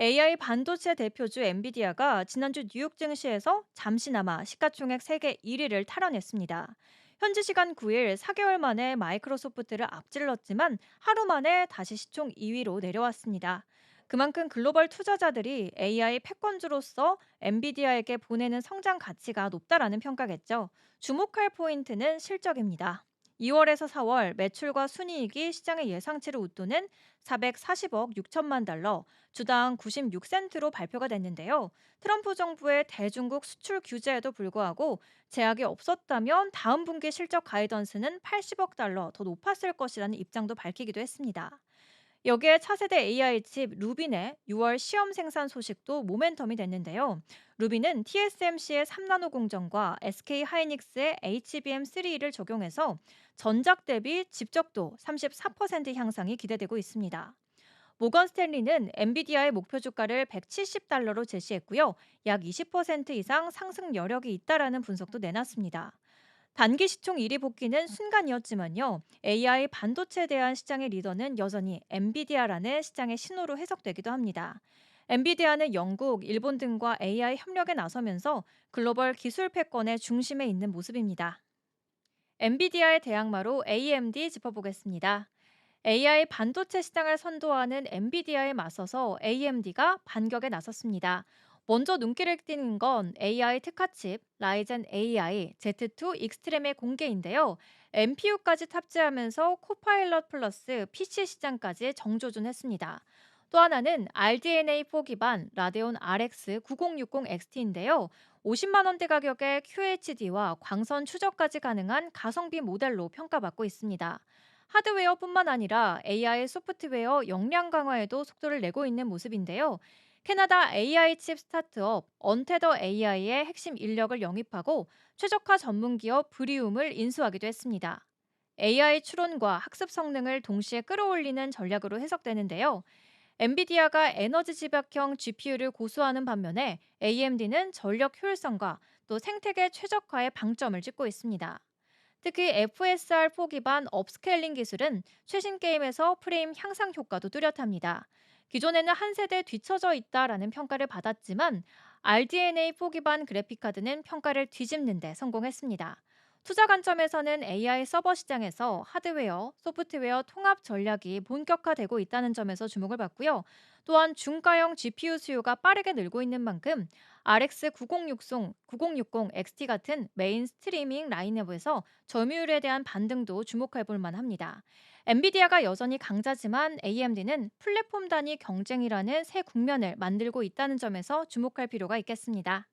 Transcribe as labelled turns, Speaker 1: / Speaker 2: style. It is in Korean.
Speaker 1: AI 반도체 대표주 엔비디아가 지난주 뉴욕 증시에서 잠시나마 시가총액 세계 1위를 탈환했습니다. 현지 시간 9일 4개월 만에 마이크로소프트를 앞질렀지만 하루 만에 다시 시총 2위로 내려왔습니다. 그만큼 글로벌 투자자들이 AI 패권주로서 엔비디아에게 보내는 성장 가치가 높다라는 평가겠죠. 주목할 포인트는 실적입니다. 2월에서 4월 매출과 순이익이 시장의 예상치를 웃도는 440억 6천만 달러, 주당 96센트로 발표가 됐는데요. 트럼프 정부의 대중국 수출 규제에도 불구하고 제약이 없었다면 다음 분기 실적 가이던스는 80억 달러 더 높았을 것이라는 입장도 밝히기도 했습니다. 여기에 차세대 AI 칩 루빈의 6월 시험 생산 소식도 모멘텀이 됐는데요. 루빈은 TSMC의 3나노 공정과 SK 하이닉스의 HBM3를 적용해서 전작 대비 집적도 34% 향상이 기대되고 있습니다. 모건 스탠리는 엔비디아의 목표 주가를 170달러로 제시했고요. 약 20% 이상 상승 여력이 있다라는 분석도 내놨습니다. 단기 시총 1위 복귀는 순간이었지만요. AI 반도체에 대한 시장의 리더는 여전히 엔비디아라는 시장의 신호로 해석되기도 합니다. 엔비디아는 영국, 일본 등과 AI 협력에 나서면서 글로벌 기술 패권의 중심에 있는 모습입니다. 엔비디아의 대항마로 AMD 짚어보겠습니다. AI 반도체 시장을 선도하는 엔비디아에 맞서서 AMD가 반격에 나섰습니다. 먼저 눈길을 띄는 건 AI 특화칩 라이젠 AI Z2 익스트림의 공개인데요. NPU까지 탑재하면서 코파일럿 플러스 PC 시장까지 정조준했습니다. 또 하나는 RDNA4 기반 라데온 RX 9060 XT인데요. 50만 원대 가격에 QHD와 광선 추적까지 가능한 가성비 모델로 평가받고 있습니다. 하드웨어뿐만 아니라 AI 소프트웨어 역량 강화에도 속도를 내고 있는 모습인데요. 캐나다 AI 칩 스타트업 언테더 AI의 핵심 인력을 영입하고 최적화 전문 기업 브리움을 인수하기도 했습니다. AI 추론과 학습 성능을 동시에 끌어올리는 전략으로 해석되는데요. 엔비디아가 에너지 집약형 GPU를 고수하는 반면에 AMD는 전력 효율성과 또 생태계 최적화에 방점을 찍고 있습니다. 특히 FSR4 기반 업스케일링 기술은 최신 게임에서 프레임 향상 효과도 뚜렷합니다. 기존에는 한 세대 뒤처져 있다라는 평가를 받았지만 RDNA4 기반 그래픽카드는 평가를 뒤집는 데 성공했습니다. 투자 관점에서는 AI 서버 시장에서 하드웨어, 소프트웨어 통합 전략이 본격화되고 있다는 점에서 주목을 받고요. 또한 중가형 GPU 수요가 빠르게 늘고 있는 만큼 RX 9060, 9060 XT 같은 메인 스트리밍 라인업에서 점유율에 대한 반등도 주목해 볼 만합니다. 엔비디아가 여전히 강자지만 AMD는 플랫폼 단위 경쟁이라는 새 국면을 만들고 있다는 점에서 주목할 필요가 있겠습니다.